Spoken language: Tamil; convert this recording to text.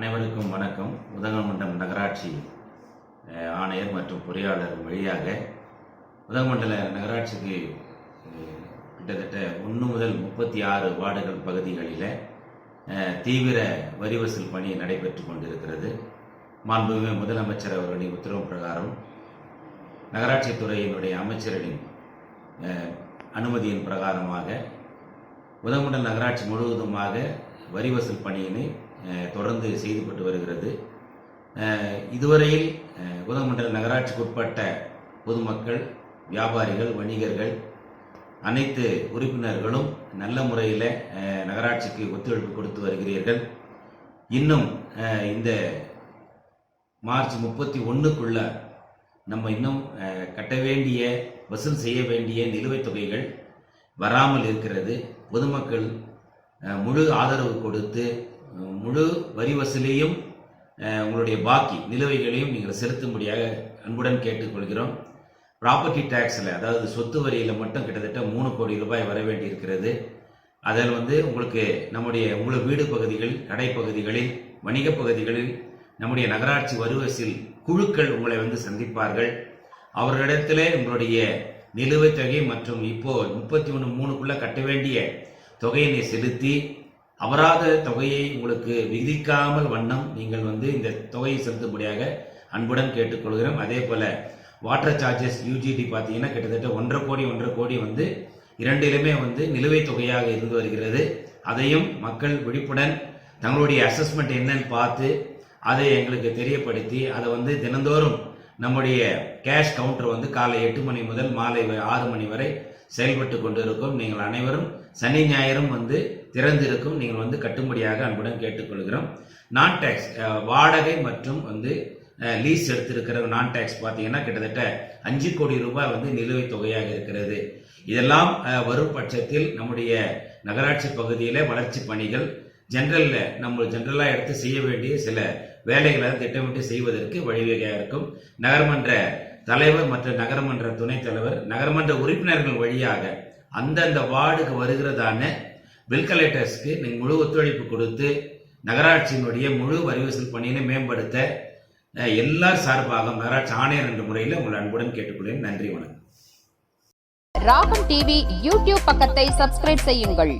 அனைவருக்கும் வணக்கம். உதகமண்டலம் நகராட்சி ஆணையர் மற்றும் பொறியாளர் வழியாக உதகமண்டல நகராட்சிக்கு கிட்டத்தட்ட ஒன்று முதல் முப்பத்தி ஆறு வார்டுகள் பகுதிகளில் தீவிர வரி வசூல் பணி நடைபெற்று கொண்டிருக்கிறது. மாண்புமிகு முதலமைச்சர் அவர்களின் உத்தரவு பிரகாரம் நகராட்சி துறையினுடைய அமைச்சர்களின் அனுமதியின் பிரகாரமாக உதகமண்டல் நகராட்சி முழுவதுமாக வரி வசூல் பணியினை தொடர்ந்து செய்துபட்டு வருகிறது. இதுவரையில் உதகமண்டல நகராட்சிக்கு உட்பட்ட பொதுமக்கள் வியாபாரிகள் வணிகர்கள் அனைத்து உறுப்பினர்களும் நல்ல முறையில் நகராட்சிக்கு ஒத்துழைப்பு கொடுத்து வருகிறீர்கள். இன்னும் இந்த மார்ச் முப்பத்தி ஒன்றுக்குள்ள நம்ம இன்னும் கட்ட வேண்டிய வசூல் செய்ய வேண்டிய நிலுவைத் தொகைகள் வராமல் இருக்கிறது. பொதுமக்கள் முழு ஆதரவு கொடுத்து முழு வரி வசூலையும் உங்களுடைய பாக்கி நிலுவைகளையும் நீங்கள் செலுத்தும்படியாக அன்புடன் கேட்டுக்கொள்கிறோம். ப்ராப்பர்ட்டி டேக்ஸில் அதாவது சொத்து வரியில் மட்டும் கிட்டத்தட்ட மூணு கோடி ரூபாய் வர வேண்டியிருக்கிறது. அதில் வந்து உங்களுக்கு நம்முடைய உங்கள் வீடு பகுதிகள் கடைப்பகுதிகளில் வணிகப் வணிக பகுதிகளில் நம்முடைய நகராட்சி வருவசில் குழுக்கள் உங்களை வந்து சந்திப்பார்கள். அவர்களிடத்திலே உங்களுடைய நிலுவைத் தொகை மற்றும் இப்போ முப்பத்தி ஒன்று மூணுக்குள்ளே கட்ட வேண்டிய தொகையினை செலுத்தி அபராத தொகையை உங்களுக்கு விதிக்காமல் வண்ணம் நீங்கள் வந்து இந்த தொகையை செலுத்தும்படியாக அன்புடன் கேட்டுக்கொள்கிறோம். அதே போல வாட்டர் சார்ஜஸ் யூஜிடி பார்த்தீங்கன்னா கிட்டத்தட்ட ஒன்றரை கோடி ஒன்றரை கோடி வந்து இரண்டிலுமே வந்து நிலுவைத் தொகையாக இருந்து வருகிறது. அதையும் மக்கள் விழிப்புடன் தங்களுடைய அசஸ்மெண்ட் என்னன்னு பார்த்து அதை எங்களுக்கு தெரியப்படுத்தி அதை வந்து தினந்தோறும் நம்முடைய கேஷ் கவுண்டர் வந்து காலை எட்டு மணி முதல் மாலை வ- ஆறு மணி வரை செயல்பட்டு கொண்டு இருக்கும் நீங்கள் அனைவரும் சனி ஞாயிறும் வந்து திறந்திருக்கும். நீங்கள் வந்து கட்டும்படியாக அன்புடன் கேட்டுக்கொள்கிறோம். நான் டேக்ஸ் வாடகை மற்றும் வந்து லீஸ் எடுத்திருக்கிற நான் டேக்ஸ் பார்த்தீங்கன்னா கிட்டத்தட்ட அஞ்சு கோடி ரூபாய் வந்து நிலுவைத் தொகையாக இருக்கிறது. இதெல்லாம் வரும் பட்சத்தில் நம்முடைய நகராட்சி பகுதியில் வளர்ச்சி பணிகள் ஜென்ரலில் நம்ம ஜென்ரலாக எடுத்து செய்ய வேண்டிய சில வேலைகளை திட்டமிட்டு செய்வதற்கு வழிவகையாக இருக்கும். நகர்மன்ற தலைவர் மற்றும் நகரமன்ற துணைத் தலைவர் நகரமன்ற உறுப்பினர்கள் வழியாக அந்தந்த வார்டுக்கு வருகிறதான பில் கலெக்டர்ஸ்க்கு நீங்கள் முழு ஒத்துழைப்பு கொடுத்து நகராட்சியினுடைய முழு வரி வசூல் பணியினை மேம்படுத்த அஹ், எல்லார் சார்பாக நகராட்சி ஆணையர் என்ற முறையில் உங்கள் அன்புடன் கேட்டுக்கொள்கிறேன். நன்றி வணக்கம். ராகம் டிவி யூடியூப் பக்கத்தை சப்ஸ்கிரைப் செய்யுங்கள்.